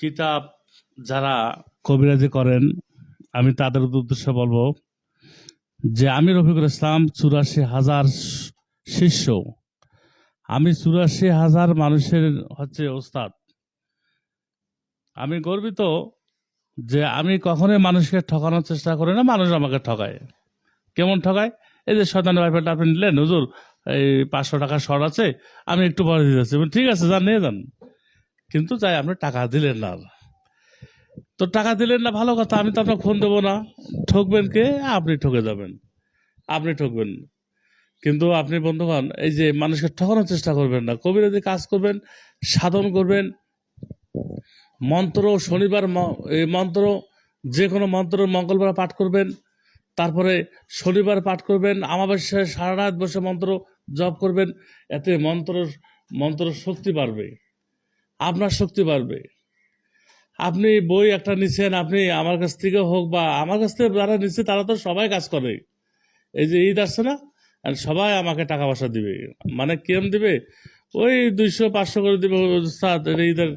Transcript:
কিতাব যারা কবিরাজি করেন, আমি তাদের উদ্দেশ্যে বলব যে আমি রফিকুল ইসলাম চুরাশি হাজার শিষ্য। আমি চুরাশি হাজার মানুষের হচ্ছে ওস্তাদ। আমি গর্বিত যে আমি কখনোই মানুষকে ঠকানোর চেষ্টা করি না, মানুষ আমাকে ঠকায়। কেমন ঠকায়? এই যে শয়তান ওয়াইফাইটা আপনি নিলেন, হুজুর, এই পাঁচশো টাকা শর্ট আছে, আমি একটু পরে দিতে ঠিক আছে, যান, নিয়ে যান। কিন্তু চাই আপনি টাকা দিলেন না। তো টাকা দিলেন না, ভালো কথা, আমি তো আপনাকে ফোন দেবো না। ঠকবেন কে? আপনি ঠকে যাবেন। আপনি ঠকবেন। কিন্তু আপনি বন্ধুগণ, এই যে মানুষকে ঠকানোর চেষ্টা করবেন না। কবিরাজি কাজ করবেন, সাধন করবেন। মন্ত্র শনিবার এই মন্ত্র যে কোনো মন্ত্র মঙ্গলবার পাঠ করবেন। তারপরে শনিবার পাঠ করবেন আমাবস্যায় সারা রাত বসে মন্ত্র জপ করবেন। এতে মন্ত্র মন্ত্র শক্তি বাড়বে। আপনার শক্তি বাড়বে। আপনি বই একটা নিচ্ছেন আপনি আমার কাছ থেকে হোক বা আমার কাছ থেকে যারা নিচ্ছে তারা তো সবাই কাজ করে। এই যে ঈদ আসছে না সবাই আমাকে টাকা পয়সা দিবে। মানে কেম দিবে? ওই দুইশো, পাঁচশো করে দিবে স্যার ঈদের